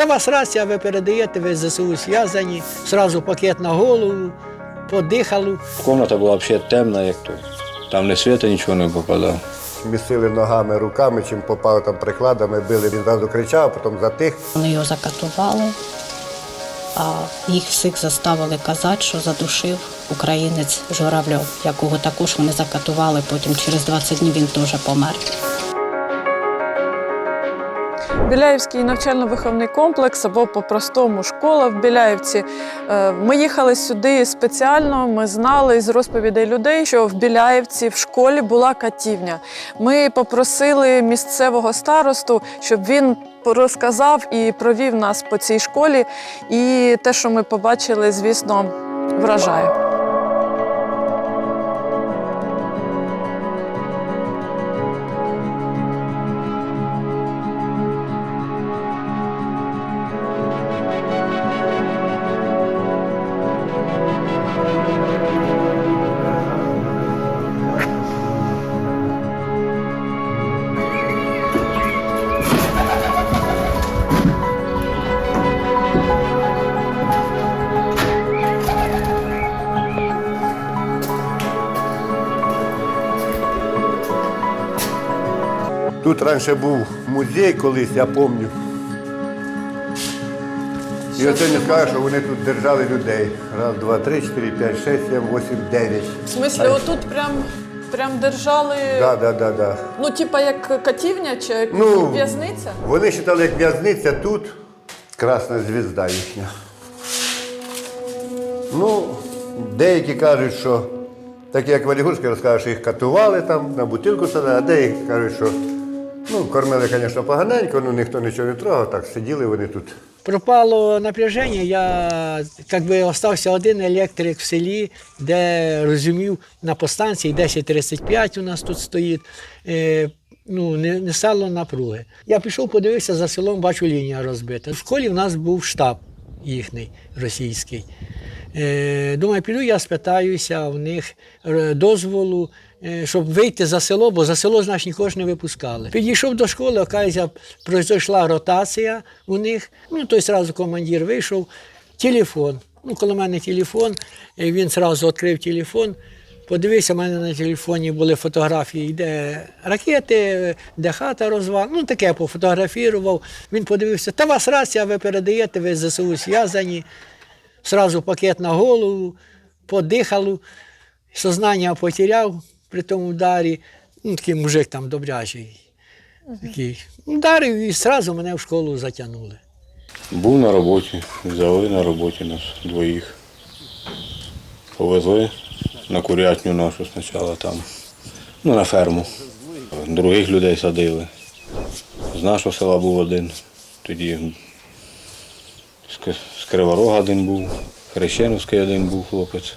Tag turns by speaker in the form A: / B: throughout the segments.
A: Та вас рація, ви передаєте, ви з ЗСУ зв'язані, зразу пакет на голову, подихали.
B: Комната була взагалі темна, як то. Там не світа нічого не попадало.
C: Місили ногами, руками, чим попав там прикладами, били. Він зразу кричав, а потім затих.
D: Вони його закатували, а їх всіх заставили казати, що задушив українець Журавльов, якого також вони закатували. Потім через 20 днів він теж помер.
E: Біляївський навчально-виховний комплекс або по-простому школа в Біляївці. Е, Ми їхали сюди спеціально. Ми знали з розповідей людей, що в Біляївці в школі була катівня. Ми попросили місцевого старосту, щоб він розказав і провів нас по цій школі. І те, що ми побачили, звісно, вражає.
C: Тут раніше був музей колись, я пам'ятаю. І оце не скажу, що вони тут держали людей. Раз, два, три, чотири, п'ять, шесть, сім, вісім, дев'ять.
E: В смислі, отут прям, прям держали.
C: Да, да, да, да.
E: Ну, типа як катівня чи як
C: Ну,
E: в'язниця?
C: Вони вважали, як в'язниця тут красна звізда їхня. Ну, деякі кажуть, що так як Валігурський розкаже, що їх катували там, на бутилку садили, а деякі кажуть, що ну, кормили, звісно, поганенько, ну ніхто нічого не трогав, так сиділи вони тут.
A: Пропало напряження, я як би остався один електрик в селі, де розумів на постанції 1035 у нас тут стоїть. Е, ну, не, не стало напруги. Я пішов, подивився за селом, бачу лінія розбита. В школі в нас був штаб їхній російський. Е, думаю, піду я спитаюся в них е, дозволу, е, щоб вийти за село, бо за село значить нікого ж не випускали. Підійшов до школи, оказується, пройшла ротація у них. Ну, той одразу командир вийшов, телефон. Ну, коло мене телефон, він одразу відкрив телефон. Подивився, в мене на телефоні були фотографії, де ракети, де хата розвал. Ну, таке пофотографував. Він подивився, та вас рація, ви передаєте, ви з ЗСУ зв'язані. Сразу пакет на голову, подихало, сознання потеряв при тому ударі. Ну, такий мужик там добрячий. Такий. Ударив і одразу мене в школу затягнули.
B: Був на роботі, взяли на роботі нас двоїх. Повезли на курятню нашу спочатку там, ну на ферму. Других людей садили. З нашого села був один. Тоді з Криворога один був, Хрещеновський один був хлопець.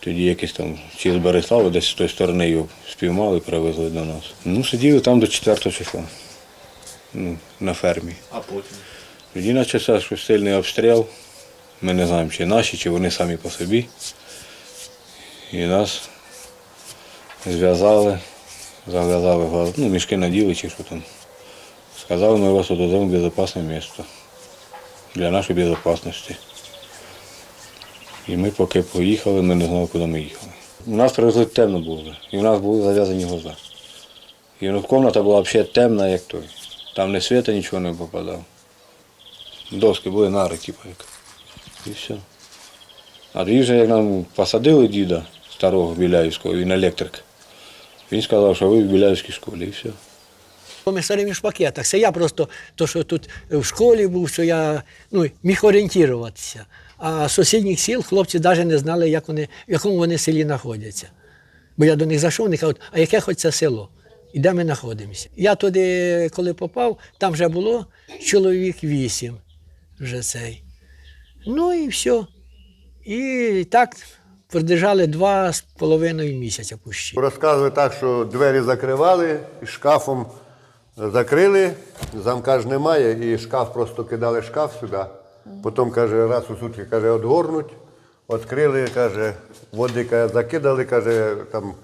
B: Тоді якийсь там чи з Береслави, десь з тої сторони його спіймали і привезли до нас. Ну, сиділи там до 4 числа. Ну, на фермі.
F: А потім.
B: Тоді почався щось сильний обстріл. Ми не знаємо, чи наші, чи вони самі по собі. І нас зв'язали, зав'язали ну, мішки наділи чи що там. Сказали, ми вас додому в безпечне місце для нашої безпечності. І ми поки поїхали, ми не знали, куди ми їхали. У нас привезли темно було, і у нас були зав'язані глаза. І ну, кімната була взагалі темна, як той. Там не світа нічого не попадало. Доски були нари, типу як. І все. А тоді вже як нам посадили діда старого Біляївського, він електрик. Він сказав, що ви в Біляївській школі і все.
A: Ми старі в пакетах. Це я просто, то, що тут в школі був, що я ну, міг орієнтуватися. А сусідніх сіл хлопці навіть не знали, як вони, в якому вони селі знаходяться. Бо я до них зайшов, вони кажуть, а яке хоч це село? І де ми знаходимося? Я туди, коли попав, там вже було чоловік вісім. Вже цей. Ну і все. І так продержали два з половиною місяця пущі.
C: Розказували так, що двері закривали, і шкафом закрили, замка ж немає, і шкаф просто кидали шкаф сюди. Потім, каже, раз у сутки каже, отгорнуть, відкрили, каже, води каже, закидали, каже, там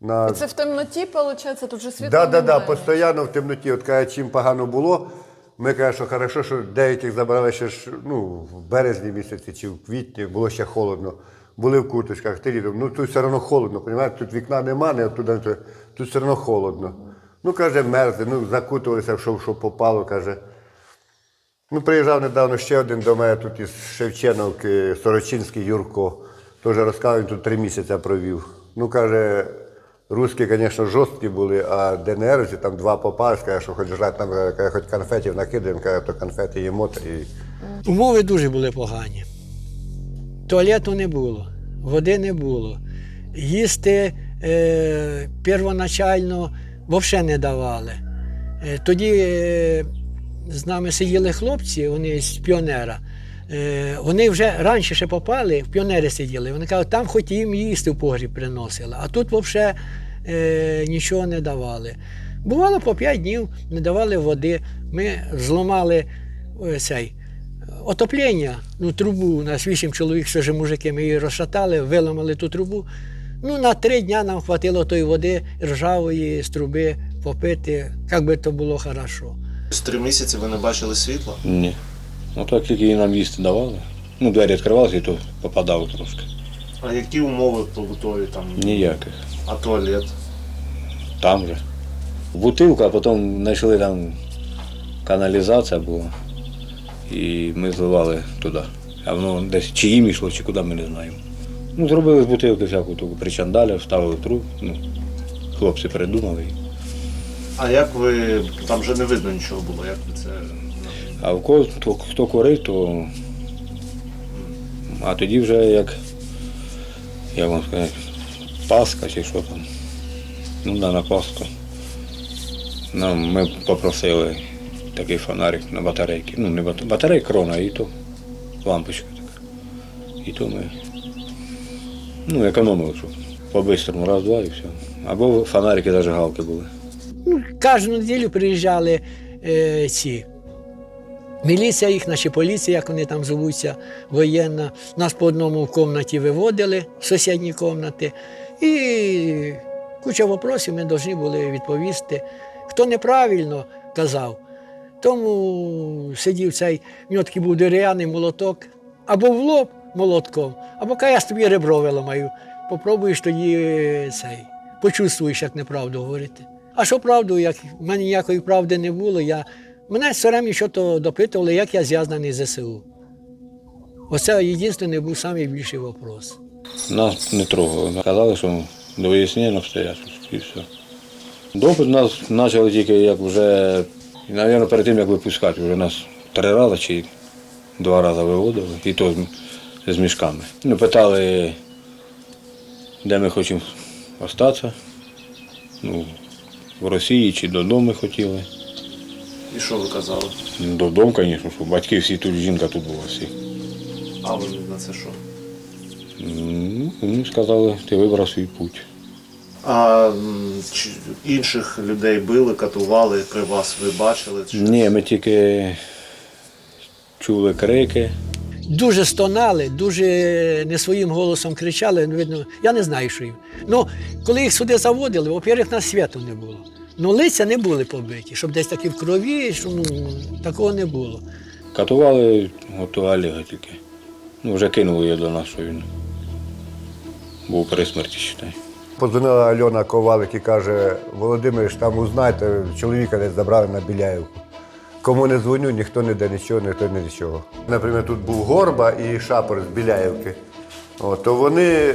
C: на.
E: Це в темноті, виходить, тут же світло
C: Да, да, да, постійно в темноті. От каже, чим погано було, Ми кажемо, що хорошо, що деяких забрали ще ж, ну, в березні місяці чи в квітні, було ще холодно. Були в курточках, ти літом. Ну тут все одно холодно, розумієте? тут вікна нема, не оттуда, тут все одно холодно. Ну, каже, мерзли, ну закутувалися, що, що попало, каже. Ну, приїжджав недавно ще один до мене тут із Шевченовки, Сорочинський Юрко. Теж розказав, він тут три місяці провів. Ну, каже, русські, звісно, жорсткі були, а ДНРці там два попали, каже, що хоч жрати нам, каже, хоч конфетів накидаємо, каже, то конфети їмо. І...
A: Умови дуже були погані. Туалету не було, води не було. Їсти е, первоначально взагалі не давали. Е, тоді е, з нами сиділи хлопці, вони з піонера. Е, вони вже раніше ще попали, в піонери сиділи. Вони кажуть, там хоч їм їсти в погріб приносили, а тут взагалі е, нічого не давали. Бувало по 5 днів не давали води. Ми зламали е, цей, отоплення, ну, трубу, у нас вісім чоловік, все ж мужики, ми її розшатали, виламали ту трубу. Ну, на три дня нам хватило тої води ржавої з труби попити, як би то було хорошо.
F: З три місяці ви не бачили світла?
B: Ні. Ну так тільки нам їсти давали. Ну, двері відкривалися і то попадало трошки.
F: А які умови побутові там?
B: Ніяких.
F: А туалет?
B: Там же. Бутилку, а потім знайшли там каналізація була. І ми зливали туди. А воно десь чи їм йшло, чи куди ми не знаємо. Ну, зробили з бутилки всяку таку причандаля, вставили труб. Ну, хлопці придумали.
F: А як ви там вже не видно нічого було? Як ви це?
B: А в кого хто, хто курив, то. А тоді вже як, як вам сказати, Пасха чи що там. Ну, да, на Пасху. Нам ми попросили такий фонарик на батарейки. Ну, не бат... батарей крона, і то лампочка така. І то ми ну, економили, щоб по-бистрому раз-два і все. Або фонарики зажигалки були.
A: Ну, кожну неділю приїжджали е, ці. Міліція їхня чи поліція, як вони там звуться, воєнна. Нас по одному в кімнаті виводили, в сусідні кімнати. І куча вопросів ми повинні були відповісти. Хто неправильно казав, тому сидів цей, в нього такий був дерев'яний молоток, або в лоб молотком, або я тобі ребро виламаю. Попробуєш тоді цей, почувствуєш, як неправду говорити. А що правду, як в мене ніякої правди не було, я, мене все время що то допитували, як я зв'язаний з ЗСУ. Оце єдиний був найбільший вопрос.
B: Нас не трогали. Казали, що до вияснення обстоятельств і все. Допит нас почали тільки як вже, мабуть, перед тим, як випускати, вже нас три рази чи два рази виводили, і то з- мішками. Ну, питали, де ми хочемо остатися. Ну, в Росії чи додому хотіли.
F: І що ви казали?
B: Ну, Додому, звісно, що батьки всі тут, жінка тут була всі.
F: А ви на це що?
B: Ну, вони сказали, ти вибрав свій путь.
F: А інших людей били, катували при вас, ви бачили? Чи-
B: Ні, ми тільки чули крики.
A: Дуже стонали, дуже не своїм голосом кричали. ну, Видно, я не знаю, що їм. Ну, коли їх сюди заводили, во-первых, нас світу не було. Ну, лиця не були побиті, щоб десь такі в крові, що ну, такого не було.
B: Катували готували його тільки. Ну, вже кинули його до нас, що він був при смерті, считай.
C: Подзвонила Альона Ковалик і каже, Володимир, там узнайте, чоловіка десь забрали на Біляївку. Кому не дзвоню, ніхто не де нічого, ніхто не нічого. Наприклад, тут був Горба і Шапор з Біляївки. От, то вони е,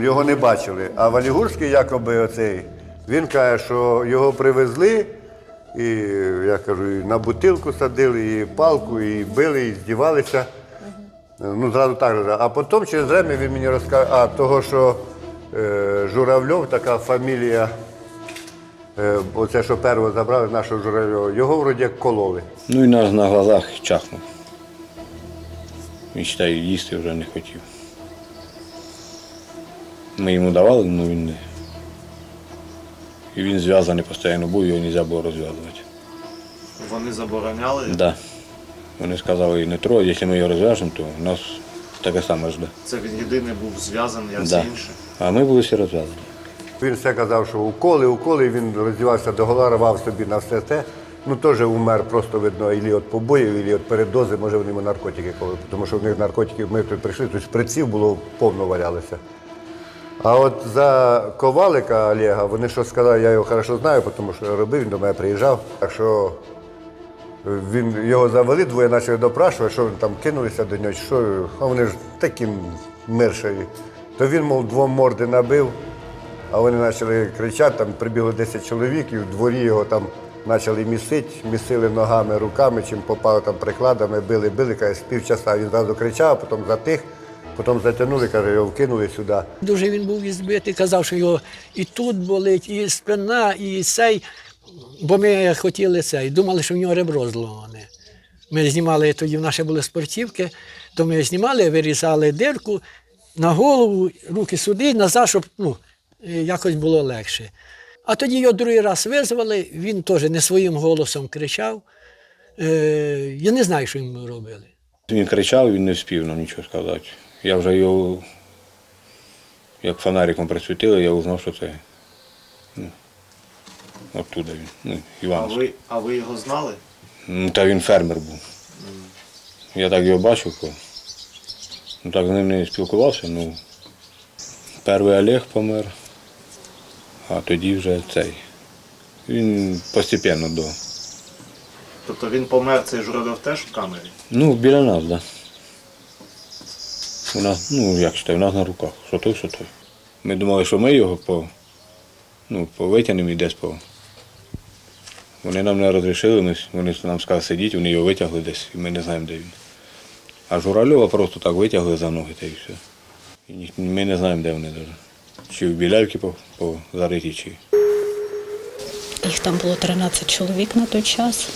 C: його не бачили. А Валігурський, якоби оцей, він каже, що його привезли, і я кажу, і на бутилку садили, і палку, і били, і здівалися. Ну, зразу так. А потім через время він мені розкаже, а того, що Журавльов, така фамілія, е, оце, що першого забрали, нашого Журавльова, його вроді як кололи.
B: Ну і нас на глазах чахнув. Він считай, їсти вже не хотів. Ми йому давали, але він не. І він зв'язаний постійно був, його не можна було розв'язувати.
F: Вони забороняли?
B: Да. Вони сказали, не трогай, якщо ми його розв'яжемо, то нас таке саме жде.
F: Це він єдиний був зв'язаний, а всі
B: Да.
F: інші.
B: А ми були всі розв'язані.
C: Він все казав, що уколи, уколи, він роздівався до гола, рвав собі на все те. Ну, теж умер просто видно, ілі від побоїв, ілі від передози, може вони йому наркотики коли. Тому що в них наркотиків ми тут прийшли, тут шприців було повно валялося. А от за ковалика Олега, вони що сказали, я його хорошо знаю, тому що робив, він до мене приїжджав. Так що він його завели, двоє почали допрашувати, що вони там кинулися до нього, що, а вони ж такі миршеві. То він, мов, двом морди набив, а вони почали кричати, там прибігло 10 чоловік, і в дворі його там почали місити, місили ногами, руками, чим попало там прикладами, били, били, каже, з півчаса він зразу кричав, потім затих, потім затягнули, каже, його вкинули сюди.
A: Дуже він був відбитий, казав, що його і тут болить, і спина, і цей. Бо ми хотіли цей, думали, що в нього ребро зломане. Ми знімали, тоді в наші були спортівки, то ми знімали, вирізали дирку на голову, руки сюди, назад, щоб ну, е, якось було легше. А тоді його другий раз визвали, він теж не своїм голосом кричав. Е, я не знаю, що йому робили.
B: Він кричав, він не встиг нам нічого сказати. Я вже його, як фонариком присвітили, я узнав, що це ну, оттуда він, ну,
F: А
B: Івановський.
F: ви, а ви його знали?
B: Ну, та він фермер був. Я так його бачив, коли. ну так з ним не спілкувався. Ну, перший Олег помер, а тоді вже цей. Він постепенно до.
F: Тобто він помер цей журавльов теж в камері?
B: Ну, біля нас, так. Да. У нас, ну, як читаю, у нас на руках. Що той, що той. Ми думали, що ми його по, ну, повитягнемо і десь по. Вони нам не розрішили, вони нам сказали сидіть, вони його витягли десь, і ми не знаємо, де він. А Журавльова просто так витягли за ноги та і все. І ми не знаємо, де вони навіть. Чи в Білявці по, по зариті, чи.
D: Їх там було 13 чоловік на той час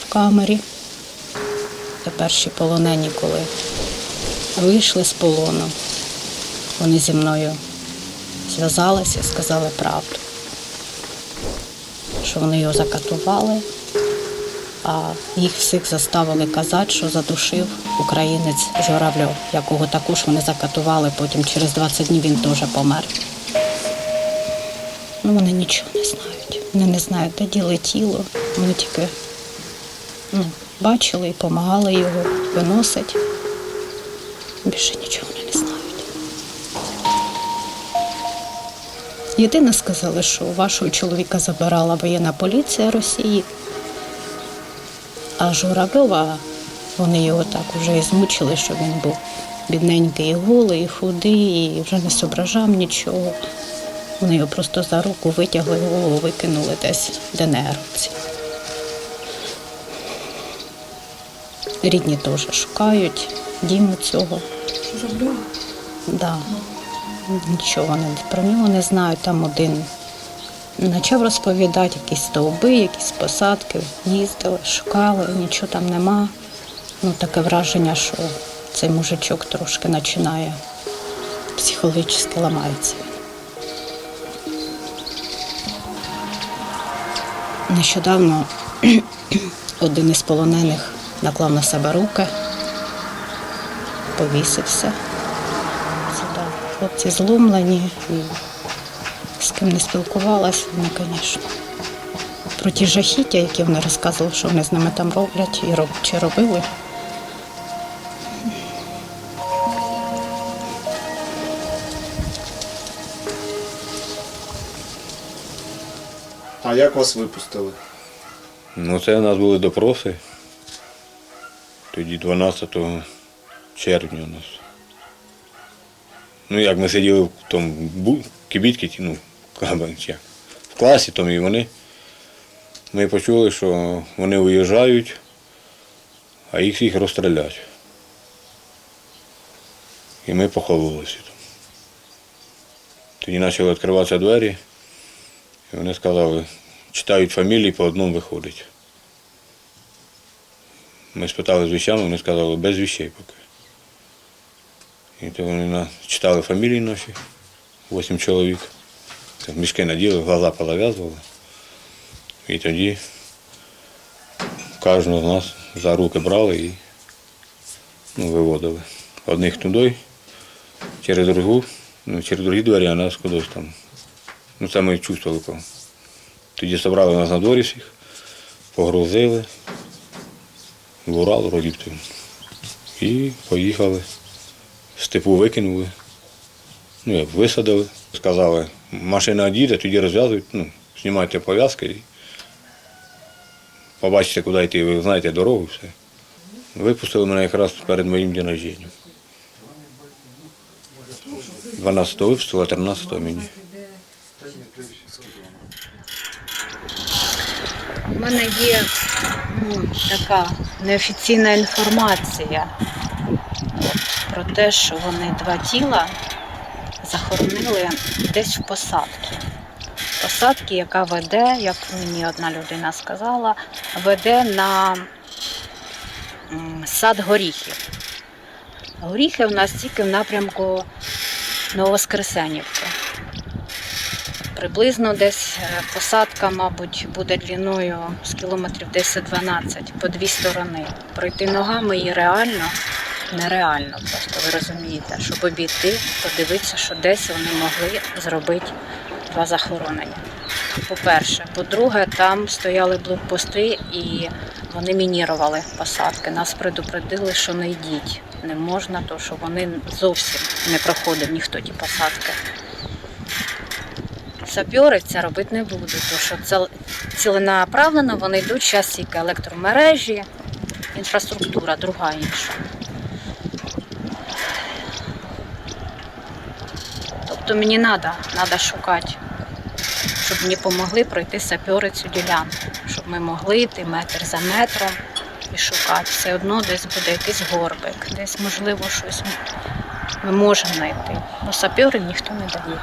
D: в камері. Це перші полонені, коли вийшли з полону. Вони зі мною зв'язалися, сказали правду, що вони його закатували, а їх всіх заставили казати, що задушив українець Журавльов, якого також вони закатували, потім через 20 днів він теж помер. Ну, вони нічого не знають. Вони не знають, де діли тіло. Вони тільки ну, бачили і допомагали його виносити. Більше нічого не Єдине сказали, що вашого чоловіка забирала воєнна поліція Росії, а Журавльова вони його так вже і змучили, що він був бідненький, і голий, і худий, і вже не зображав нічого. Вони його просто за руку витягли, голову викинули десь в ДНРці. Рідні теж шукають діму цього. Да. Нічого вони про нього не знають. Там один почав розповідати якісь стовби, якісь посадки, їздили, шукали, нічого там нема. Ну, таке враження, що цей мужичок трошки починає психологічно ламається. Нещодавно один із полонених наклав на себе руки, повісився. Хлопці зломлені і з ким не спілкувалася, вони, звісно. Про ті жахіття, які вони розказували, що вони з ними там роблять і роб, чи робили.
F: А як вас випустили?
B: Ну, це у нас були допроси. Тоді 12 червня у нас. Ну, як ми сиділи в тому бу- ну, кабанча, в класі тому і вони. Ми почули, що вони виїжджають, а їх всіх розстрілять. І ми поховалися там. Тоді почали відкриватися двері, і вони сказали, читають фамілії, по одному виходить. Ми спитали з вещами, вони сказали, без вещей поки. І то вони читали фамілії наші, вісім чоловік. Мішки наділи, глаза позав'язували. І тоді кожного з нас за руки брали і ну, виводили. Одних туди, через другу, ну, через другі двері, а нас кудись там. Ну, це ми чувствували. Тоді зібрали нас на дворі всіх, погрузили в Урал, вроді. І поїхали. Степу викинули. Ну, як висадили. Сказали, машина їде, тоді розв'язують, ну, знімайте пов'язки і побачите, куди йти, ви знаєте дорогу, все. Випустили мене якраз перед моїм день рождення. 12 випустили, а 13-го мені.
D: У мене є ну, така неофіційна інформація про те, що вони два тіла захоронили десь в посадці. Посадки, яка веде, як мені одна людина сказала, веде на сад горіхів. Горіхи у нас тільки в напрямку Новоскресенівки. Приблизно десь е, посадка, мабуть, буде длиною з кілометрів 10-12 по дві сторони. Пройти ногами її реально нереально. Просто ви розумієте, щоб обійти, подивитися, що десь вони могли зробити два захоронення. По-перше, по-друге, там стояли блокпости і вони мінірували посадки. Нас предупредили, що не йдіть. Не можна, то що вони зовсім не проходив ніхто ті посадки. Сапьори це робити не будуть, тому що це ціленаправлено, вони йдуть зараз тільки електромережі, інфраструктура, друга інша. Тобто мені треба, треба шукати, щоб мені допомогли пройти сапьори цю ділянку, щоб ми могли йти метр за метром і шукати. Все одно десь буде якийсь горбик, десь можливо щось ми можемо знайти. Бо сапьорів ніхто не дає.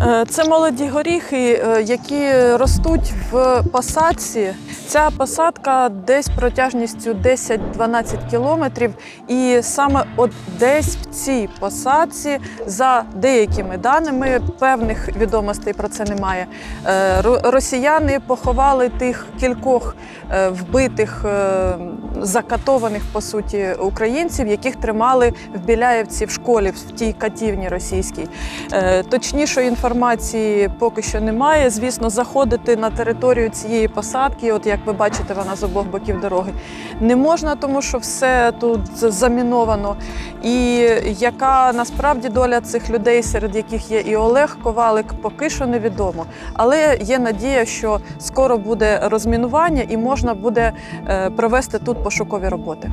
E: Е, Це молоді горіхи, е, які ростуть в посадці. Ця посадка десь протяжністю 10-12 кілометрів. І саме от десь в цій посадці, за деякими даними, певних відомостей про це немає. е, Росіяни поховали тих кількох е, вбитих, е, закатованих по суті українців, яких тримали в Біляєвці в школі, в тій катівні російській. Точнішої інформації поки що немає. Звісно, заходити на територію цієї посадки, от як ви бачите, вона з обох боків дороги, не можна, тому що все тут заміновано. І яка насправді доля цих людей, серед яких є і Олег Ковалик, поки що невідомо. Але є надія, що скоро буде розмінування і можна буде е, провести тут пошукові роботи.